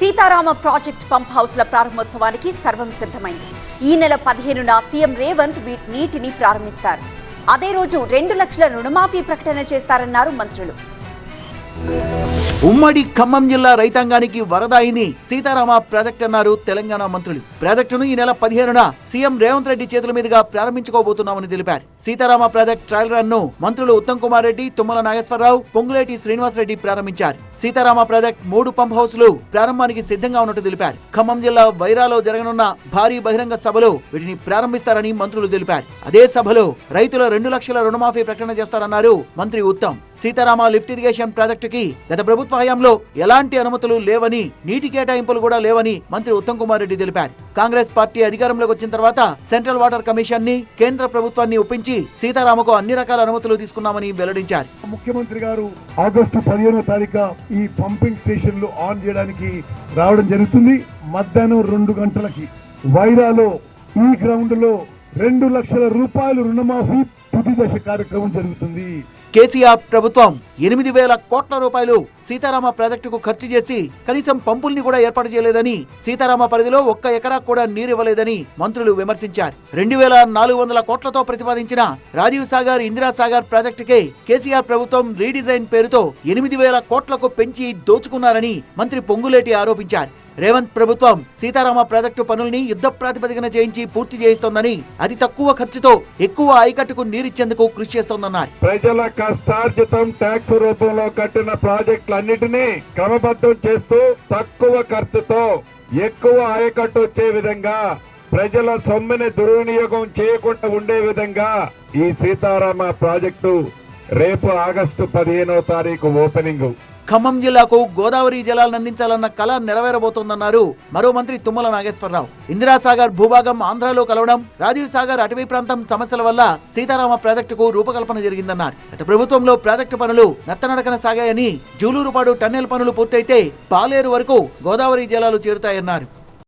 Sitarama project pump హౌస్ల ప్రారంభోత్సవానికి సర్వం సిద్ధమైంది. ఈ నెల పదిహేనున సీఎం రేవంత్ నీటిని ప్రారంభిస్తారు. అదే రోజు రెండు లక్షల రుణమాఫీ ప్రకటన చేస్తారన్నారు మంత్రులు. ఉమ్మడి ఖమ్మం జిల్లా రైతాంగానికి వరదాయిని సీతారామ ప్రాజెక్ట్ అన్నారు తెలంగాణ మంత్రులు. ప్రాజెక్టును ఈ నెల పదిహేనున సీఎం రేవంత్ రెడ్డి చేతుల మీదుగా ప్రారంభించుకోబోతున్నామని తెలిపారు. సీతారామ ప్రాజెక్ట్ ట్రయల్ రన్ను మంత్రులు ఉత్తమ్ కుమార్ రెడ్డి తుమ్మల నాగేశ్వరరావు పొంగులేటి శ్రీనివాస్ రెడ్డి ప్రారంభించారు. సీతారామ ప్రాజెక్ట్ మూడు పంప్ హౌస్లు ప్రారంభానికి సిద్ధంగా ఉన్నట్టు తెలిపారు. ఖమ్మం జిల్లా వైరాలో జరగనున్న భారీ బహిరంగ సభలో వీటిని ప్రారంభిస్తారని మంత్రులు తెలిపారు. అదే సభలో రైతుల రెండు లక్షల రుణమాఫీ ప్రకటన చేస్తారన్నారు మంత్రి ఉత్తమ్. సీతారామ లిఫ్ట్ ఇరిగేషన్ ప్రాజెక్టుకి గత ప్రభుత్వ హయాంలో ఎలాంటి అనుమతులు లేవని నీటి కేటాయింపులు కూడా లేవని మంత్రి ఉత్తమ్ కుమార్ రెడ్డి తెలిపారు. కాంగ్రెస్ పార్టీ అధికారంలోకి వచ్చిన తర్వాత సెంట్రల్ వాటర్ కమిషన్ని కేంద్ర ప్రభుత్వాన్ని ఒప్పించి సీతారామకు అన్ని రకాల అనుమతులు తీసుకున్నామని వెల్లడించారు. ముఖ్యమంత్రి గారు ఆగస్టు పదిహేనో తారీఖు ఈ పంపింగ్ స్టేషన్లు ఆన్ చేయడానికి రావడం జరుగుతుంది. మధ్యాహ్నం రెండు గంటలకి వైరాలో ఈ గ్రౌండ్లో రెండు లక్షల రూపాయలు రుణమాఫీ తుది దశ కార్యక్రమం జరుగుతుంది. కేసీఆర్ ప్రభుత్వం ఎనిమిది వేల కోట్ల రూపాయలు సీతారామ ప్రాజెక్టుకు ఖర్చు చేసి కనీసం పంపుల్ని కూడా ఏర్పాటు చేయలేదని సీతారామ పరిధిలో ఒక్క ఎకరా కూడా నీరివ్వలేదని మంత్రులు విమర్శించారు. రెండు వేల నాలుగు వందల కోట్లతో ప్రతిపాదించిన రాజీవ్ సాగర్ ఇందిరా సాగర్ ప్రాజెక్టుకే కేసీఆర్ ప్రభుత్వం రీడిజైన్ పేరుతో ఎనిమిది వేల కోట్లకు పెంచి దోచుకున్నారని మంత్రి పొంగులేటి ఆరోపించారు. రేవంత్ ప్రభుత్వం సీతారామ ప్రాజెక్టు పనుల్ని యుద్ధ ప్రాతిపదికన చేయించి పూర్తి చేయిస్తోందని అతి తక్కువ ఖర్చుతో ఎక్కువ ఆయకట్టుకు నీరిచ్చేందుకు కృషి చేస్తోందన్నారు. ప్రజల కష్టార్జితం ట్యాక్స్ రూపంలో కట్టిన ప్రాజెక్టులన్నిటినీ క్రమబద్ధం చేస్తూ తక్కువ ఖర్చుతో ఎక్కువ ఆయకట్టు వచ్చే విధంగా ప్రజల సొమ్ముని దుర్వినియోగం చేయకుండా ఉండే విధంగా ఈ సీతారామ ప్రాజెక్టు రేపు ఆగస్టు పదిహేనవ తారీఖు ఓపెనింగ్. ఖమ్మం జిల్లాకు గోదావరి జలాలను అందించాలన్న కళ నెరవేరబోతోందన్నారు మరో మంత్రి తుమ్మల నాగేశ్వరరావు. ఇందిరాసాగర్ భూభాగం ఆంధ్రాలో కలవడం రాజీవ్ సాగర్ అటవీ ప్రాంతం సమస్యల వల్ల సీతారామ ప్రాజెక్టుకు రూపకల్పన జరిగిందన్నారు. గత ప్రభుత్వంలో ప్రాజెక్టు పనులు నత్తనడకన సాగాయని జూలూరుపాడు టన్నెల్ పనులు పూర్తయితే పాలేరు వరకు గోదావరి జలాలు చేరుతాయన్నారు.